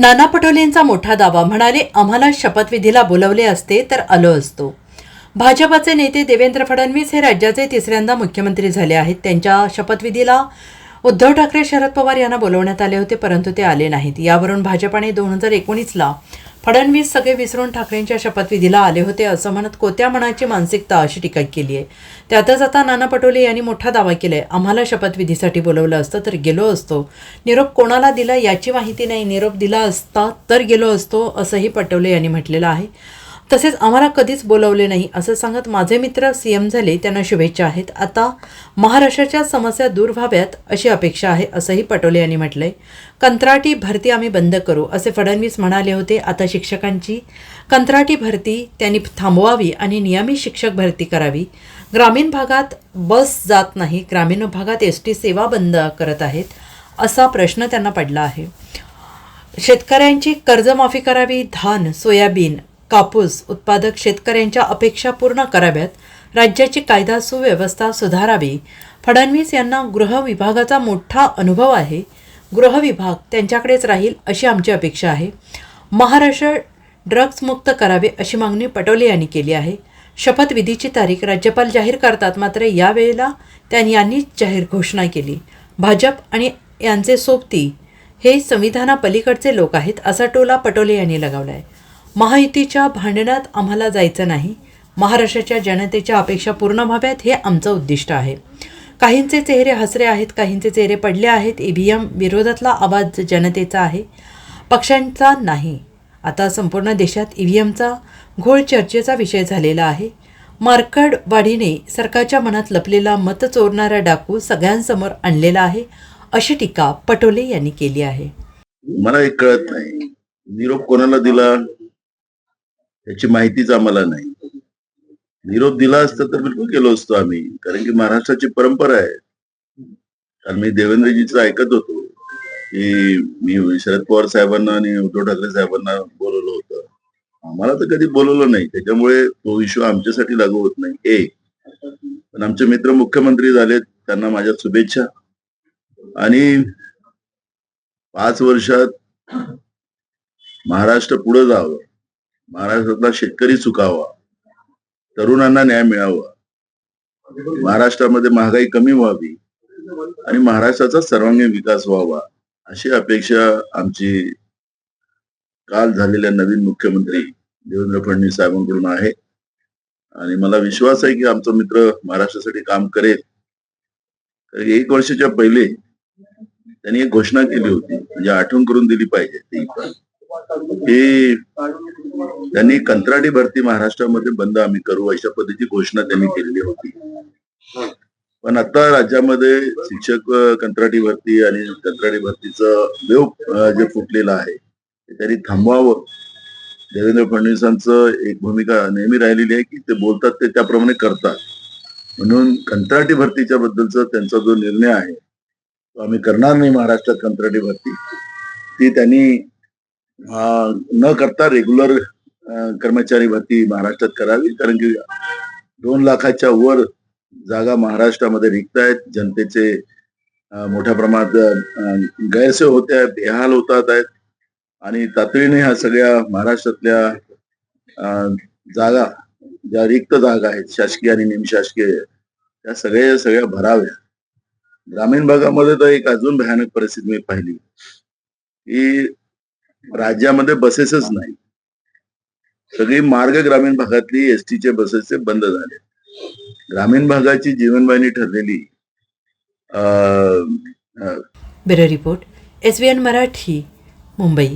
नाना पटोलेंचा मोठा दावा. म्हणाले आम्हाला शपथविधीला बोलवले असते तर आलो असतो. भाजपाचे नेते देवेंद्र फडणवीस हे राज्याचे तिसऱ्यांदा मुख्यमंत्री झाले आहेत. त्यांच्या शपथविधीला उद्धव ठाकरे शरद पवार यांना बोलवण्यात आले होते परंतु ते आले नाहीत. यावरून भाजपाने दोन हजार एकोणीसला फडणवीस सगळे विसरून ठाकरेंच्या शपथविधीला आले होते असं म्हणत कोत्या मनाची मानसिकता अशी टीका केली आहे. त्यातच आता नाना पटोले यांनी मोठा दावा केलाय. आम्हाला शपथविधीसाठी बोलवलं असतं तर गेलो असतो. निरोप कोणाला दिला याची माहिती नाही. निरोप दिला असता तर गेलो असतो असंही पटोले यांनी म्हटलेलं आहे. तसेच आम्हाला कधीच बोलवले नाही असं सांगत माझे मित्र सी एम झाले त्यांना शुभेच्छा आहेत. आता महाराष्ट्राच्या समस्या दूर व्हाव्यात अशी अपेक्षा आहे असंही पटोले यांनी म्हटलंय. कंत्राटी भरती आम्ही बंद करू असे फडणवीस म्हणाले होते. आता शिक्षकांची कंत्राटी भरती त्यांनी थांबवावी आणि नियमित शिक्षक भरती करावी. ग्रामीण भागात बस जात नाही ग्रामीण भागात एस टी सेवा बंद करत आहेत असा प्रश्न त्यांना पडला आहे. शेतकऱ्यांची कर्जमाफी करावी धान सोयाबीन कापूस उत्पादक शेतकऱ्यांच्या अपेक्षा पूर्ण कराव्यात राज्याची कायदा सुव्यवस्था सुधारावी. फडणवीस यांना गृह विभागाचा मोठा अनुभव आहे. गृह विभाग त्यांच्याकडेच राहील अशी आमची अपेक्षा आहे. महाराष्ट्र ड्रग्ज मुक्त करावे अशी मागणी पटोले यांनी केली आहे. शपथविधीची तारीख राज्यपाल जाहीर करतात मात्र यावेळेला त्यांनी यांनीच जाहीर घोषणा केली. भाजप आणि यांचे सोबती हे संविधानापलीकडचे लोक आहेत असा टोला पटोले यांनी लगावला आहे महायुतीच्या भांडणात आम्हाला जायचं नाही. महाराष्ट्राच्या जनतेच्या अपेक्षा पूर्ण व्हाव्यात हे आमचं उद्दिष्ट आहे. काहींचे चेहरे हसरे आहेत काहींचे चेहरे पडले आहेत. ईव्हीएम विरोधातला आवाज जनतेचा आहे पक्षांचा नाही. आता संपूर्ण देशात ईव्हीएमचा घोळ चर्चेचा विषय झालेला आहे. मार्कड वाढीने सरकारच्या मनात लपलेला मत चोरणारा डाकू सगळ्यांसमोर आणलेला आहे अशी टीका पटोले यांनी केली आहे. मला एक कळत नाही. निरोप कोणाला दिला? याची माहितीच आम्हाला नाही. निरोप दिला असता तर बिलकुल गेलो असतो आम्ही. कारण की महाराष्ट्राची परंपरा आहे. कारण मी देवेंद्रजीचं ऐकत होतो. की मी शरद पवार साहेबांना आणि उद्धव ठाकरे साहेबांना बोलवलं होतं. आम्हाला तर कधी बोलवलं नाही. त्याच्यामुळे तो इश्यू आमच्यासाठी लागू होत नाही. एक. पण आमचे मित्र मुख्यमंत्री झालेत त्यांना माझ्या शुभेच्छा. आणि पाच वर्षात महाराष्ट्र पुढे जावं. महाराष्ट्रातला शेतकरी चुकावा तरुणांना न्याय मिळावा महाराष्ट्रामध्ये महागाई कमी व्हावी आणि महाराष्ट्राचा सर्वांगीण विकास व्हावा अशी अपेक्षा आमची काल झालेल्या नवीन मुख्यमंत्री देवेंद्र फडणवीस साहेबांकडून आहे. आणि मला विश्वास आहे की आमचा मित्र महाराष्ट्रासाठी काम करेल. एक वर्षाच्या पहिले त्यांनी एक घोषणा केली होती म्हणजे आठवण करून दिली पाहिजे ती. पण की त्यांनी कंत्राटी भरती महाराष्ट्रामध्ये बंद आम्ही करू अशा पद्धतीची घोषणा त्यांनी केलेली होती. पण आता राज्यामध्ये शिक्षक कंत्राटी भरती आणि कंत्राटी भरतीचं वेव जे फुटलेलं आहे ते त्यांनी थांबवावं. देवेंद्र फडणवीसांचं एक भूमिका नेहमी राहिलेली आहे की ते बोलतात ते त्याप्रमाणे करतात. म्हणून कंत्राटी भरतीच्या बद्दलचा त्यांचा जो निर्णय आहे तो आम्ही करणार नाही महाराष्ट्रात कंत्राटी भरती. ती त्यांनी न करता रेग्युलर कर्मचारी भरती महाराष्ट्रात करावी. कारण की दोन लाखाच्या वर जागा महाराष्ट्रामध्ये रिक्त आहेत जनतेचे मोठ्या प्रमाणात गैरसे गैरसोय होते आहेत बेहाल होतात आहेत. आणि तातडीने ह्या सगळ्या महाराष्ट्रातल्या जागा ज्या रिक्त जागा आहेत शासकीय आणि निमशासकीय त्या सगळ्या सगळ्या भराव्या ग्रामीण भागामध्ये तर एक अजून भयानक परिस्थिती मी पाहिली. की राज्यामध्ये बसेसच नाही सगळी मार्ग ग्रामीण भागातली एस टीचे बसेस बंद झाले. ग्रामीण भागाची जीवनवाहिनी ठरलेली bureau report S Marathi Mumbai.